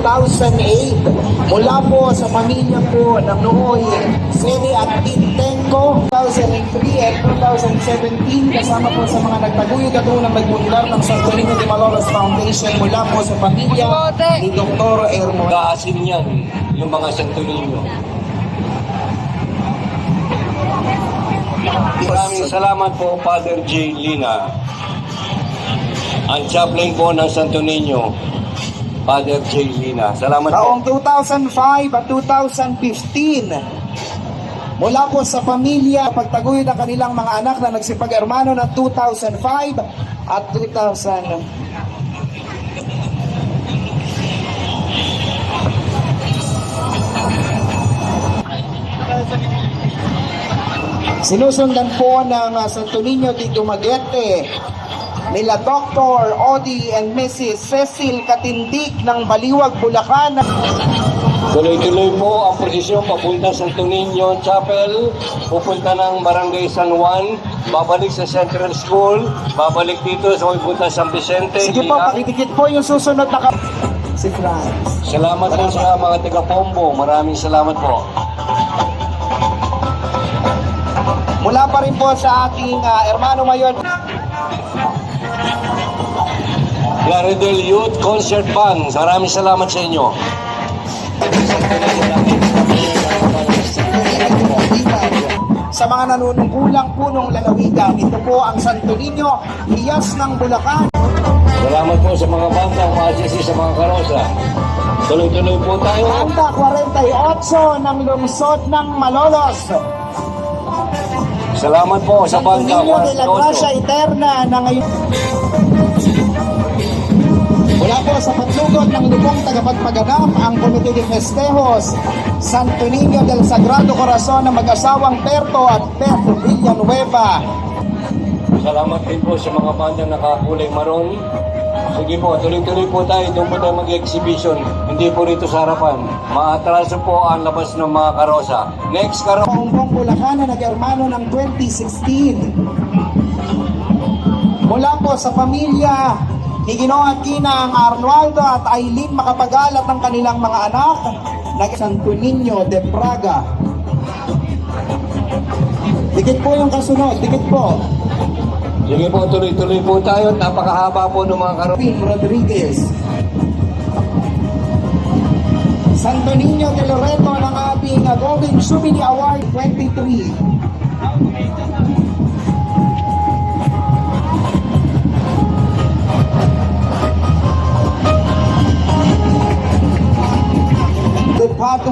2008. Mula po sa pamilya po ng Nooy, Seni at Tintenko, 2003 at 2017, kasama po sa mga nagtaguyod at unang nagbundar ng Santo Niño de Malolos Foundation mula po sa pamilya ni Dr. Ermo. Gaasin yan, yung mga Santo Niño. Maraming salamat po, Father J. Lina. Ang chaplain po ng Santo Niño, Father J. Lina. Salamat po. Taong 2005 at 2015, mula po sa pamilya, pagtaguyod ang kanilang mga anak na nagsipag-hermano ng 2005 at 2000. Sinusundan po ng uh, Santo Niño de Dumaguete nila Dr. Odi and Mrs. Cecil Katindik ng Baliwag, Bulacan. Tuloy-tuloy po ang prosesyon papunta sa Niño Chapel, pupunta ng Barangay San Juan, babalik sa Central School, babalik dito sa pupunta San Vicente. Sige po, pakidikit po yung susunod na ka- Si Franz. Salamat po sa mga taga-Pombo. Maraming salamat po. Mula pa rin po sa ating ah, Hermano Mayor. Claridel Youth Concert Band. Maraming salamat sa inyo. Sa mga nanunungkulang punong lalawigan, ito po ang Santo Niño, Iyas ng Bulacan. Salamat po sa mga banda umaasisi sa mga karosa. Tuloy-tuloy po tayo. Banda 48 ng lungsod ng Malolos. Salamat po sa Santo banda Niño de la Gracia 48. Eterna na ngayon. Mula po sa patlugod ng lubong tagapagpaganap ang Komite de Festejos, Santo Niño del Sagrado Corazon ng mag-asawang Perto at Pet Villanueva. Salamat din po sa mga banda nakakulay maroon. Sige po, tuloy-tuloy po tayo. Doon po tayo mag-exhibition. Hindi po rito sa harapan. Maatraso po ang labas ng mga karosa. Next karosa. Paumbong Bulacan na nag-hermano ng 2016. Mula po sa pamilya ni Ginoong Ginang Arnaldo at Aileen makapagalat ng kanilang mga anak nag Santo Niño de Praga. Dikit po yung kasunod, dikit po. Sige po, tuloy-tuloy po tayo. Napakahaba po ng mga karosa. Pin Rodriguez. Santo Niño de Loreto ng ating Golden Jubilee Award 23.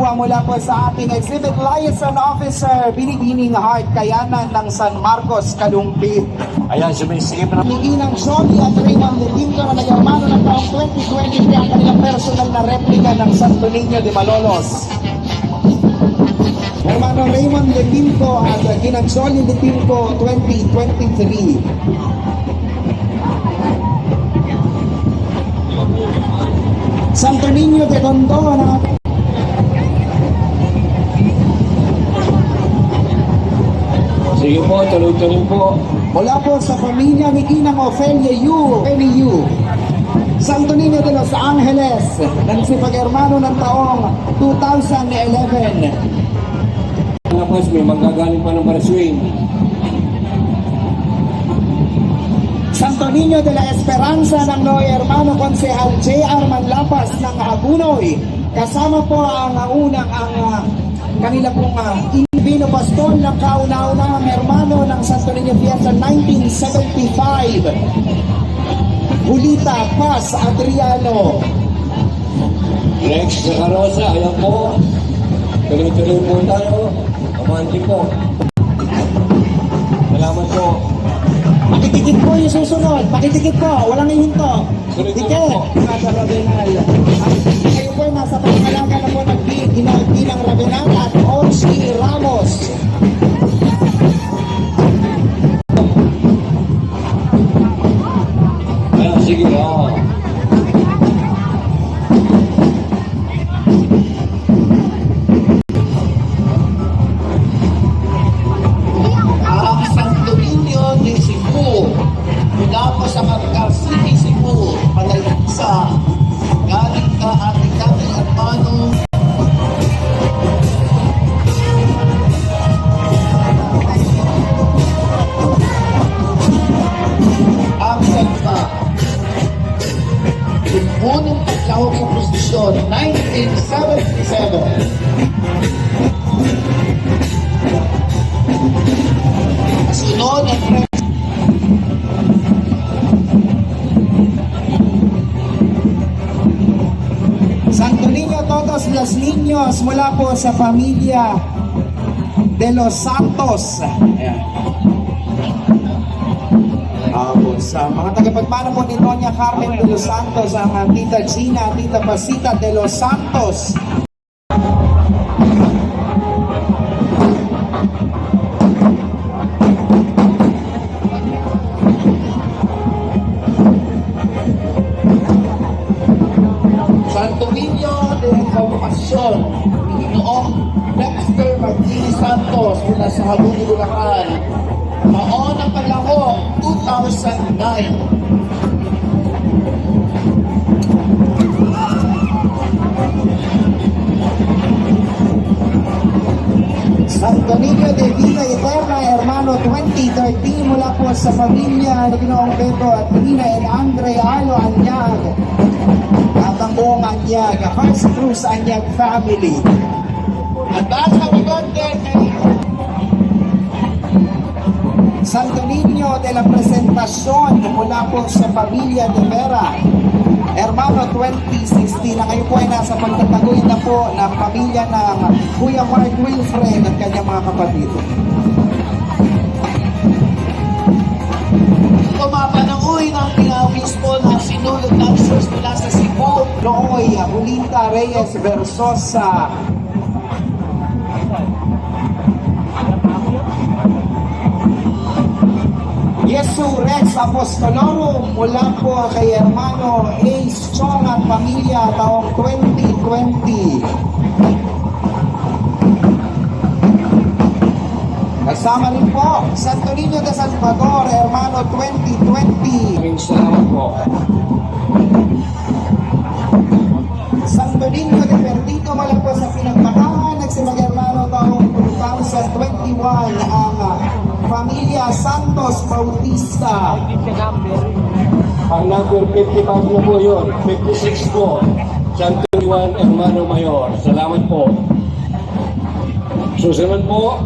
Patwa mula po sa ating exhibit liaison officer, Binibining Heart, Kayanan ng San Marcos, Kalumbi. Ayan, sumisigip na. Higinang Soli at Raymond Letinto na nag-hermano ng taong 2023 ang kanilang personal na replika ng Santo Niño de Malolos. Hermano Raymond Letinto at Ginang Soli Letinto 2023. Santo Niño de Tondo Sige po, tuloy-tuloy po. Mula po sa pamilya ni Ginang Ofelia Yu, Eli Yu. Santo Niño de Los Angeles, nagsipag-hermano ng taong 2011. Tapos may magagaling pa ng Baraswing. Santo Niño de la Esperanza ng Noy Hermano Konsehal J.R. Manlapas ng Hagunoy. Kasama po ang unang ang uh, kanila pong uh, Invino Pastor ng kauna-unahang hermano ng Santo Niño Fiesta 1975. Julita Paz Adriano. Next sa karosa, ayan po. Tuloy-tuloy po tayo. Kamanti po. Salamat po. Pakitikit po yung susunod. Pakitikit po. Walang ihinto. Po. Nasa Ravenal. Kayo po nasa pangalaga na po ng ginagbilang Ravenal at Ochi Ramos. Ayan, nakahawak sa posisyon, 1977. Sunod ang Santo Niño todos los niños mula po sa pamilya de los Santos. Ayan. Tapos, sa mga tagapagmana po ni Doña Carmen de los Santos, ang uh, Tita Gina, Tita Pasita de los Santos. Santo Niño de Compasyon, Pinoong Dexter Martinez Santos mula sa Haluni, Bulacan. Taon ng panahon, 2009. Santo Niño de Vida Eterna, hermano 2013, mula po sa pamilya ni Ginoong Beto at Nina and Andre Alo Anyag. At ang buong Anyag, Hearts Cruz Anyag family. Santo Niño de la Presentación mula po sa pamilya de Vera. Hermano 2016 na kayo po ay nasa pagtatagoy na po ng pamilya ng Kuya Mark Wilfred at kanyang mga kapatid. Tumapanangoy ng pinabispo na sinulog dancers mula sa Cebu. Nooy Julita Reyes Versosa. Yesu Rex Apostolorum mula po kay hermano Ace Chong at pamilya taong 2020. Kasama rin po Santo Niño de Salvador, hermano 2020. Maraming salamat po. Santo Niño de Perdito mula po sa pinagmatahan nagsimag hermano taong 2021 ang pamilya Santos Bautista. Ang number 55 na po yun. 56 po. Santo Juan Hermano Mayor. Salamat po. Susunod po,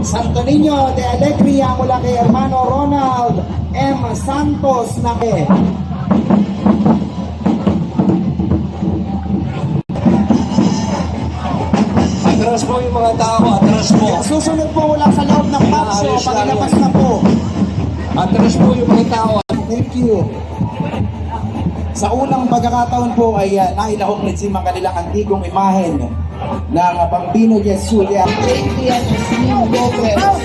Santo Niño de Alegria mula kay hermano Ronald M. Santos na po yung mga tao. Atras po. Susunod po mula sa loob ng lang pagilabas yun. na po. Atras po yung mga tao. Thank you. Sa unang pagkakataon po ay uh, nailahok ni Sim ang kanilang antigong imahen ng uh, Bambino Lopez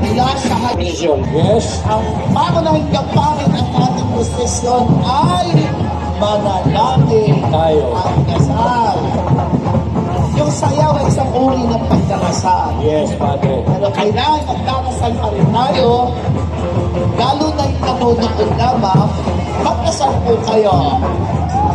mula sa Vision. Yes. Ang pangunahing kapalit ng ating posisyon ay manalangin Tayo. at pagdarasal. Yes, Padre. Pero kailangan magdarasal pa rin tayo, lalo na yung nanonood lamang, magdasal po kayo.